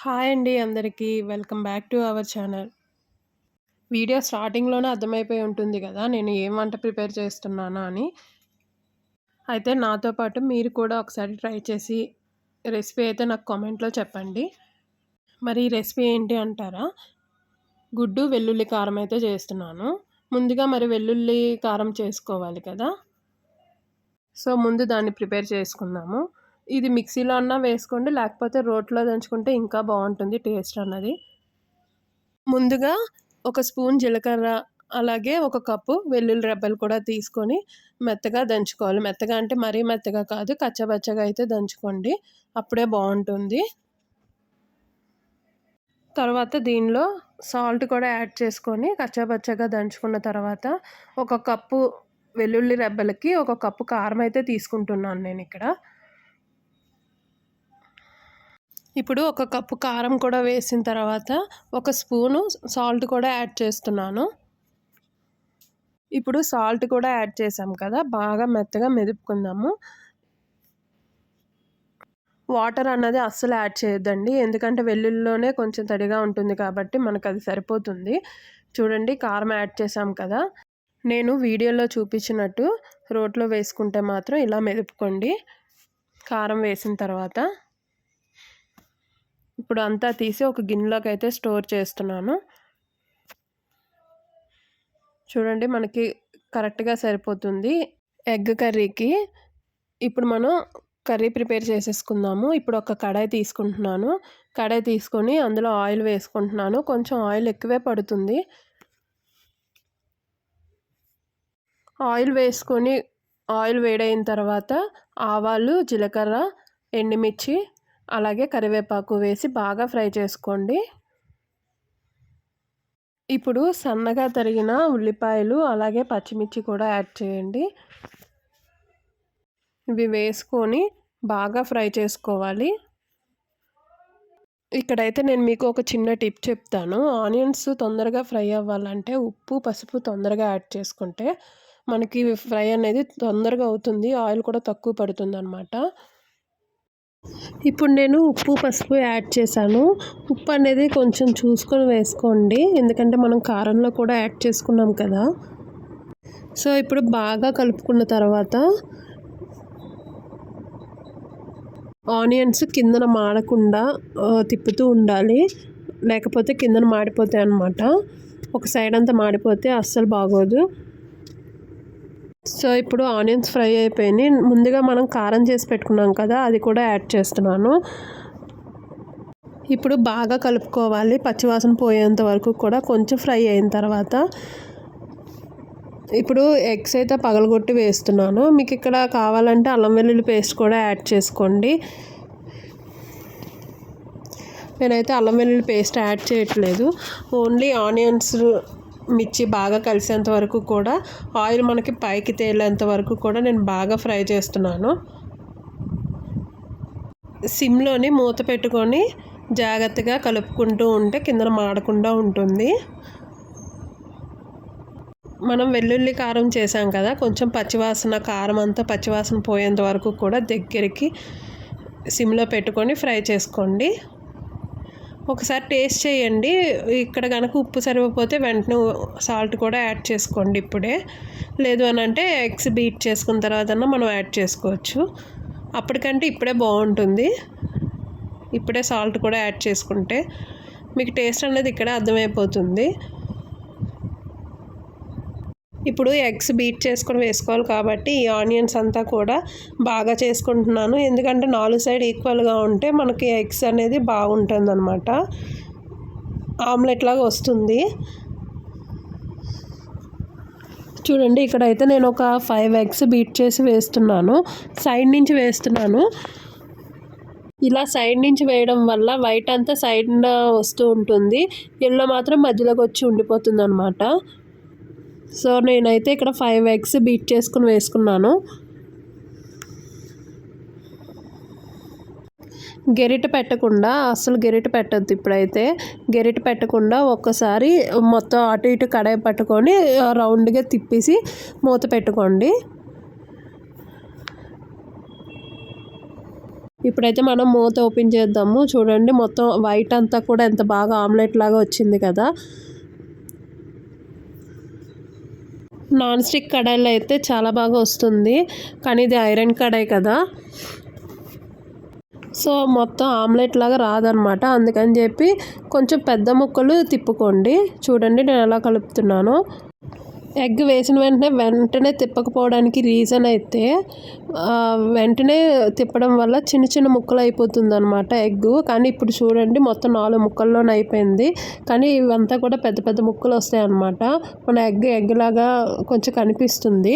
Hi అండి అందరికీ. Welcome back to our channel. Video స్టార్టింగ్లోనే అర్థమైపోయి ఉంటుంది కదా నేను ఏం వంట ప్రిపేర్ చేస్తున్నానా అని. అయితే నాతో పాటు మీరు కూడా ఒకసారి ట్రై చేసి రెసిపీ అయితే నాకు కామెంట్లో చెప్పండి. మరి ఈ రెసిపీ ఏంటి అంటారా? గుడ్డు వెల్లుల్లి కారం అయితే చేస్తున్నాను. ముందుగా మరి వెల్లుల్లి కారం చేసుకోవాలి కదా. సో ముందు దాన్ని ప్రిపేర్ చేసుకుందాము. ఇది మిక్సీలో అన్నా వేసుకోండి లేకపోతే రోట్లో దంచుకుంటే ఇంకా బాగుంటుంది టేస్ట్ అన్నది. ముందుగా ఒక స్పూన్ జీలకర్ర అలాగే ఒక కప్పు వెల్లుల్లి రెబ్బలు కూడా తీసుకొని మెత్తగా దంచుకోవాలి. మెత్తగా అంటే మరీ మెత్తగా కాదు కచ్చబచ్చగా అయితే దంచుకోండి అప్పుడే బాగుంటుంది. తర్వాత దీనిలో సాల్ట్ కూడా యాడ్ చేసుకొని కచ్చబచ్చగా దంచుకున్న తర్వాత ఒక కప్పు వెల్లుల్లి రెబ్బలకి ఒక కప్పు కారం అయితే తీసుకుంటున్నాను నేను ఇక్కడ. ఇప్పుడు ఒక కప్పు కారం కూడా వేసిన తర్వాత ఒక స్పూను సాల్ట్ కూడా యాడ్ చేస్తున్నాను. ఇప్పుడు సాల్ట్ కూడా యాడ్ చేసాం కదా బాగా మెత్తగా మెదుపుకుందాము. వాటర్ అన్నది అస్సలు యాడ్ చేయొద్దండి ఎందుకంటే వెల్లుల్లిలోనే కొంచెం తడిగా ఉంటుంది కాబట్టి మనకు అది సరిపోతుంది. చూడండి కారం యాడ్ చేసాం కదా. నేను వీడియోలో చూపించినట్టు రోట్లో వేసుకుంటే మాత్రం ఇలా మెదుపుకోండి. కారం వేసిన తర్వాత ఇప్పుడు అంతా తీసి ఒక గిన్నెలోకి అయితే స్టోర్ చేస్తున్నాను. చూడండి మనకి కరెక్ట్గా సరిపోతుంది. ఎగ్ కర్రీకి ఇప్పుడు మనం కర్రీ ప్రిపేర్ చేసేసుకుందాము. ఇప్పుడు ఒక కడాయి తీసుకుంటున్నాను. కడాయి తీసుకొని అందులో ఆయిల్ వేసుకుంటున్నాను. కొంచెం ఆయిల్ ఎక్కువే పడుతుంది. ఆయిల్ వేసుకొని ఆయిల్ వేడైన తర్వాత ఆవాలు జీలకర్ర ఎండుమిర్చి అలాగే కరివేపాకు వేసి బాగా ఫ్రై చేసుకోండి. ఇప్పుడు సన్నగా తరిగిన ఉల్లిపాయలు అలాగే పచ్చిమిర్చి కూడా యాడ్ చేయండి. ఇవి వేసుకొని బాగా ఫ్రై చేసుకోవాలి. ఇక్కడైతే నేను మీకు ఒక చిన్న టిప్ చెప్తాను. ఆనియన్స్ తొందరగా ఫ్రై అవ్వాలంటే ఉప్పు పసుపు తొందరగా యాడ్ చేసుకుంటే మనకి ఫ్రై అనేది తొందరగా అవుతుంది. ఆయిల్ కూడా తక్కువ పడుతుంది అనమాట ఇప్పుడు నేను ఉప్పు పసుపు యాడ్ చేశాను. ఉప్పు అనేది కొంచెం చూసుకొని వేసుకోండి. ఎందుకంటే మనం కారంలో కూడా యాడ్ చేసుకున్నాం కదా. సో ఇప్పుడు బాగా కలుపుకున్న తర్వాత ఆనియన్స్ కిందన మాడకుండా తిప్పుతూ ఉండాలి. లేకపోతే కిందన మాడిపోతాయి అన్నమాట. ఒక సైడ్ అంతా మాడిపోతే అస్సలు బాగోదు. సో ఇప్పుడు ఆనియన్స్ ఫ్రై అయిపోయినాయి ముందుగా మనం కారం చేసి పెట్టుకున్నాం కదా అది కూడా యాడ్ చేస్తున్నాను. ఇప్పుడు బాగా కలుపుకోవాలి. పచ్చివాసన పోయేంత వరకు కూడా కొంచెం ఫ్రై అయిన తర్వాత ఇప్పుడు ఎగ్స్ అయితే పగలగొట్టి వేస్తున్నాను. మీకు ఇక్కడ కావాలంటే అల్లం వెల్లుల్లి పేస్ట్ కూడా యాడ్ చేసుకోండి. నేనైతే అల్లం వెల్లుల్లి పేస్ట్ యాడ్ చేయట్లేదు. ఓన్లీ ఆనియన్స్ మిర్చి బాగా కలిసేంత వరకు కూడా ఆయిల్ మనకి పైకి తేలేంత వరకు కూడా నేను బాగా ఫ్రై చేస్తున్నాను. సిమ్లోని మూత పెట్టుకొని జాగ్రత్తగా కలుపుకుంటూ ఉంటే కిందన మాడకుండా ఉంటుంది. మనం వెల్లుల్లి కారం చేసాం కదా కొంచెం పచ్చివాసన కారం అంతా పచ్చివాసన పోయేంత వరకు కూడా దగ్గరికి సిమ్లో పెట్టుకొని ఫ్రై చేసుకోండి. ఒకసారి టేస్ట్ చేయండి. ఇక్కడ కనుక ఉప్పు సరిపోతే వెంటనే సాల్ట్ కూడా యాడ్ చేసుకోండి ఇప్పుడే. లేదు అని అంటే ఎగ్స్ బీట్ చేసుకున్న తర్వాత మనం యాడ్ చేసుకోవచ్చు. అప్పటికంటే ఇప్పుడే బాగుంటుంది. ఇప్పుడే సాల్ట్ కూడా యాడ్ చేసుకుంటే మీకు టేస్ట్ అనేది ఇక్కడే అర్థమైపోతుంది. ఇప్పుడు ఎగ్స్ బీట్ చేసుకొని వేసుకోవాలి కాబట్టి ఈ ఆనియన్స్ అంతా కూడా బాగా చేసుకుంటున్నాను. ఎందుకంటే నాలుగు సైడ్ ఈక్వల్గా ఉంటే మనకి ఎగ్స్ అనేది బాగుంటుంది అనమాట ఆమ్లెట్ లాగా వస్తుంది. చూడండి ఇక్కడైతే నేను ఒక ఫైవ్ ఎగ్స్ బీట్ చేసి వేస్తున్నాను. సైడ్ నుంచి వేస్తున్నాను. ఇలా సైడ్ నుంచి వేయడం వల్ల వైట్ అంతా సైడ్ వస్తూ ఉంటుంది. ఎల్లో మాత్రం మధ్యలోకి వచ్చి ఉండిపోతుంది అనమాట సో నేనైతే ఇక్కడ ఫైవ్ ఎగ్స్ బీట్ చేసుకుని వేసుకున్నాను. గెరిట పెట్టకుండా అసలు గెరిట పెట్టద్దు ఇప్పుడైతే. గెరిట పెట్టకుండా ఒక్కసారి మొత్తం అటు ఇటు కడాయి పట్టుకొని రౌండ్గా తిప్పేసి మూత పెట్టుకోండి. ఇప్పుడైతే మనం మూత ఓపెన్ చేద్దాము. చూడండి మొత్తం వైట్ అంతా కూడా ఎంత బాగా ఆమ్లెట్ లాగా వచ్చింది కదా. నాన్ స్టిక్ కడాయిలో అయితే చాలా బాగా వస్తుంది. కానీ ఇది ఐరన్ కడాయి కదా. సో మొత్తం ఆమ్లెట్ లాగా రాదనమాట అందుకని చెప్పి కొంచెం పెద్ద ముక్కలు తిప్పుకోండి. చూడండి నేను ఎలా కలుపుతున్నాను. ఎగ్ వేసిన వెంటనే వెంటనే తిప్పకపోవడానికి రీజన్ అయితే వెంటనే తిప్పడం వల్ల చిన్న చిన్న ముక్కలు అయిపోతుంది అనమాట ఎగ్. కానీ ఇప్పుడు చూడండి మొత్తం నాలుగు ముక్కల్లోనే అయిపోయింది. కానీ ఇవంతా కూడా పెద్ద పెద్ద ముక్కలు వస్తాయి అనమాట మన ఎగ్ ఎగ్ లాగా కొంచెం కనిపిస్తుంది.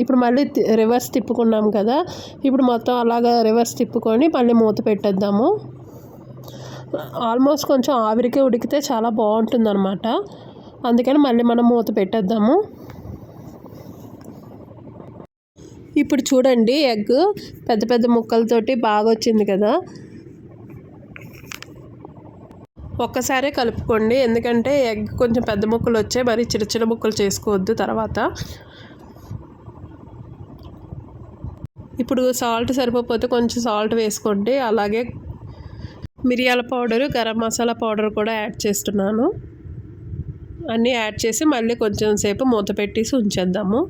ఇప్పుడు మళ్ళీ రివర్స్ తిప్పుకున్నాం కదా. ఇప్పుడు మొత్తం అలాగా రివర్స్ తిప్పుకొని మళ్ళీ మూత పెట్టేద్దాము. ఆల్మోస్ట్ కొంచెం ఆవిరికే ఉడికితే చాలా బాగుంటుంది అనమాట అందుకని మళ్ళీ మనం మూత పెట్టేద్దాము. ఇప్పుడు చూడండి ఎగ్ పెద్ద పెద్ద ముక్కలతోటి బాగా వచ్చింది కదా. ఒక్కసారే కలుపుకోండి ఎందుకంటే ఎగ్ కొంచెం పెద్ద ముక్కలు వచ్చాయి మరి చిన్న చిన్న ముక్కలు చేసుకోవద్దు తర్వాత. ఇప్పుడు సాల్ట్ సరిపోతే కొంచెం సాల్ట్ వేసుకోండి అలాగే మిరియాల పౌడరు గరం మసాలా పౌడర్ కూడా యాడ్ చేస్తున్నాను. అన్నీ యాడ్ చేసి మళ్ళీ కొంచెం సేపు మూత పెట్టేసి ఉంచేద్దాము.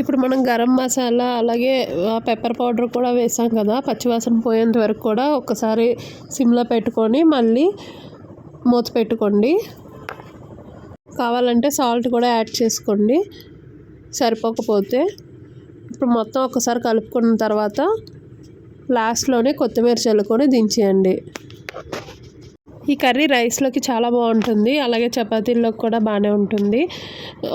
ఇప్పుడు మనం గరం మసాలా అలాగే పెప్పర్ పౌడర్ కూడా వేసాం కదా పచ్చివాసన పోయేంత వరకు కూడా ఒకసారి సిమ్లో పెట్టుకొని మళ్ళీ మూత పెట్టుకోండి. కావాలంటే సాల్ట్ కూడా యాడ్ చేసుకోండి సరిపోకపోతే. ఇప్పుడు మొత్తం ఒకసారి కలుపుకున్న తర్వాత లాస్ట్లోనే కొత్తిమీర చల్లుకొని దించేయండి. ఈ కర్రీ రైస్లోకి చాలా బాగుంటుంది. అలాగే చపాతీల్లోకి కూడా బాగానే ఉంటుంది.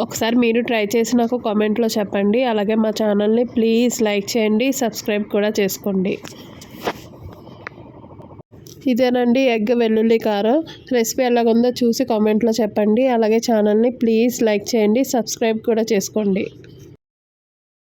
ఒకసారి మీరు ట్రై చేసి నాకు కామెంట్లో చెప్పండి. అలాగే మా ఛానల్ని ప్లీజ్ లైక్ చేయండి. సబ్స్క్రైబ్ కూడా చేసుకోండి. ఇదేనండి ఎగ్ వెల్లుల్లి కారం. రెసిపీ ఎలాగుందో చూసి కామెంట్లో చెప్పండి. అలాగే ఛానల్ని ప్లీజ్ లైక్ చేయండి. సబ్స్క్రైబ్ కూడా చేసుకోండి.